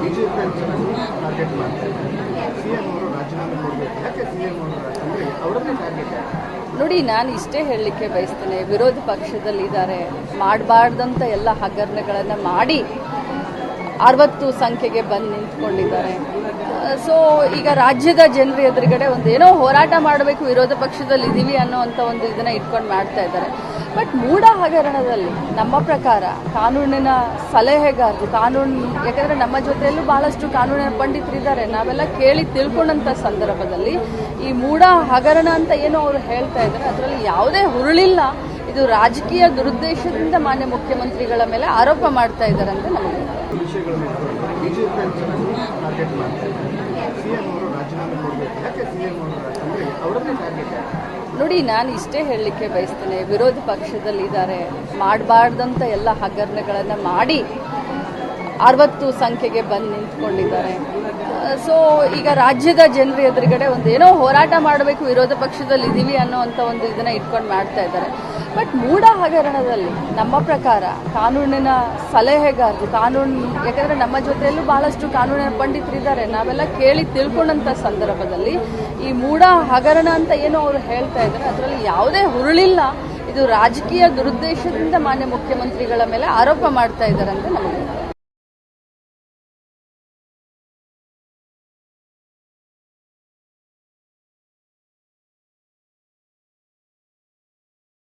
BJP target ಮಾಡ್ತಾರೆ. ಇದ್ದಾರೆ CM ಅವರು ರಾಜೀನಾಮೆ ಕೊಡಬೇಕು. ಯಾಕೆ ಸಿಎಂ ಅವರು ಅವರನ್ನೇ ಟಾರ್ಗೆಟ್ ನೋಡಿ, ನಾನು ಇಷ್ಟೇ ಹೇಳಲಿಕ್ಕೆ ಬಯಸ್ತೇನೆ, ವಿರೋಧ ಪಕ್ಷದಲ್ಲಿದ್ದಾರೆ ಮಾಡಬಾರ್ದಂಥ ಎಲ್ಲ ಹಗರಣಗಳನ್ನು ಮಾಡಿ ಅರವತ್ತು ಸಂಖ್ಯೆಗೆ ಬಂದು ನಿಂತ್ಕೊಂಡಿದ್ದಾರೆ. ಸೊ ಈಗ ರಾಜ್ಯದ ಜನರ ಎದುರುಗಡೆ ಒಂದು ಏನೋ ಹೋರಾಟ ಮಾಡಬೇಕು, ವಿರೋಧ ಪಕ್ಷದಲ್ಲಿ ಇದ್ದೀವಿ ಅನ್ನೋವಂಥ ಒಂದು ಇದನ್ನ ಇಟ್ಕೊಂಡು ಮಾಡ್ತಾ ಇದ್ದಾರೆ. ಬಟ್ ಮೂಢ ಹಗರಣದಲ್ಲಿ ನಮ್ಮ ಪ್ರಕಾರ ಕಾನೂನಿನ ಸಲಹೆಗಾರರು, ಕಾನೂನು, ಯಾಕಂದರೆ ನಮ್ಮ ಜೊತೆಯಲ್ಲೂ ಬಹಳಷ್ಟು ಕಾನೂನಿನ ಪಂಡಿತರಿದ್ದಾರೆ. ನಾವೆಲ್ಲ ಕೇಳಿ ತಿಳ್ಕೊಂಡಂತ ಸಂದರ್ಭದಲ್ಲಿ ಈ ಮೂಢ ಹಗರಣ ಅಂತ ಏನೋ ಅವರು ಹೇಳ್ತಾ ಇದ್ದಾರೆ. ಅದರಲ್ಲಿ ಯಾವುದೇ ಹುರುಳಿಲ್ಲ. ಇದು ರಾಜಕೀಯ ದುರುದ್ದೇಶದಿಂದ ಮಾನ್ಯ ಮುಖ್ಯಮಂತ್ರಿಗಳ ಮೇಲೆ ಆರೋಪ ಮಾಡ್ತಾ ಇದ್ದಾರೆ ಅಂತ ನಮಗೆ ವಿಷಯಗಳನ್ನ ಇಟ್ಕೊಂಡು ಬಿಜೆಪಿ ಟಾರ್ಗೆಟ್ ಮಾಡ್ತಾರೆ ಇದ್ದಾರೆ ಸಿಎಂ ಅವರು ರಾಜೀನಾಮೆ ಕೊಡಬೇಕು ಯಾಕೆ ಸಿಎಂ ಅವರು ಅಂದ್ರೆ ಅವರನ್ನೇ ಟಾರ್ಗೆಟ್ ನೋಡಿ, ನಾನು ಇಷ್ಟೇ ಹೇಳಲಿಕ್ಕೆ ಬಯಸ್ತೇನೆ. ವಿರೋಧ ಪಕ್ಷದಲ್ಲಿದ್ದಾರೆ. ಮಾಡಬಾರ್ದಂಥ ಎಲ್ಲ ಹಗರಣಗಳನ್ನು ಮಾಡಿ ಅರವತ್ತು ಸಂಖ್ಯೆಗೆ ಬಂದು ನಿಂತ್ಕೊಂಡಿದ್ದಾರೆ. ಸೊ ಈಗ ರಾಜ್ಯದ ಜನರ ಎದುರುಗಡೆ ಒಂದು ಏನೋ ಹೋರಾಟ ಮಾಡಬೇಕು, ವಿರೋಧ ಪಕ್ಷದಲ್ಲಿ ಇದ್ದೀವಿ ಅನ್ನೋವಂಥ ಒಂದು ಇದನ್ನ ಇಟ್ಕೊಂಡು ಮಾಡ್ತಾ ಇದ್ದಾರೆ. ಬಟ್ ಮೂಢ ಹಗರಣದಲ್ಲಿ ನಮ್ಮ ಪ್ರಕಾರ ಕಾನೂನಿನ ಸಲಹೆಗಾರರು, ಕಾನೂನು, ಯಾಕಂದರೆ ನಮ್ಮ ಜೊತೆಯಲ್ಲೂ ಬಹಳಷ್ಟು ಕಾನೂನಿನ ಪಂಡಿತರಿದ್ದಾರೆ. ನಾವೆಲ್ಲ ಕೇಳಿ ತಿಳ್ಕೊಂಡಂತ ಸಂದರ್ಭದಲ್ಲಿ ಈ ಮೂಢ ಹಗರಣ ಅಂತ ಏನೋ ಅವರು ಹೇಳ್ತಾ ಇದ್ದಾರೆ. ಅದರಲ್ಲಿ ಯಾವುದೇ ಹುರುಳಿಲ್ಲ. ಇದು ರಾಜಕೀಯ ದುರುದ್ದೇಶದಿಂದ ಮಾನ್ಯ ಮುಖ್ಯಮಂತ್ರಿಗಳ ಮೇಲೆ ಆರೋಪ ಮಾಡ್ತಾ ಇದ್ದಾರೆ ಅಂತ ನಮಗೆ